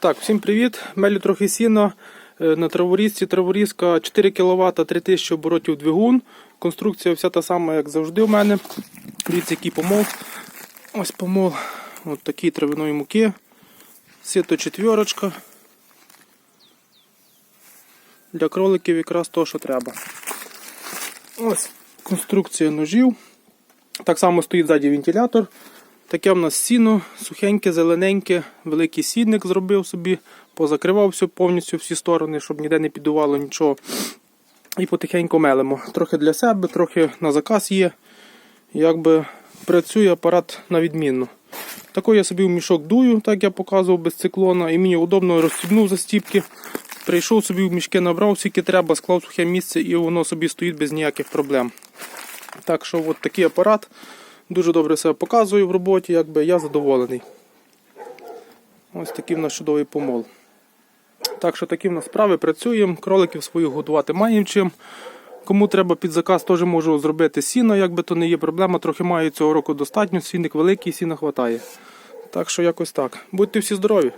Так, всім привіт. Мелю трохи сіна е, на траворізці. Траворізка 4 кВт, 3000 оборотів двигун. Конструкція вся та сама, як завжди у мене. Дивіться, який помол. Ось помол. Ось такий травяної муки. Сито четверочка. Для кроликів якраз то, що треба. Ось конструкція ножів. Так само стоїть ззаді вентилятор. Таке в нас сіно, сухеньке, зелененьке, великий сідник зробив собі, позакривав все повністю всі сторони, щоб ніде не підувало нічого. І потихеньку мелимо. Трохи для себе, трохи на заказ є. Якби працює апарат на відмінно. Такий я собі в мішок дую, так я показував без циклона, і мені удобно розстібнув застіпки. Прийшов собі в мішки, набрав, скільки треба, склав сухе місце і воно собі стоїть без ніяких проблем. Так що от такий апарат. Дуже добре себе показую в роботі, якби я задоволений. Ось такий в нас чудовий помол. Так що такі в нас справи працюємо, кроликів своїх годувати маємо чим. Кому треба під заказ, теж можу зробити сіно, якби то не є проблема. Трохи маю цього року достатньо, сінник великий, сіна хватає. Так що якось так. Будьте всі здорові!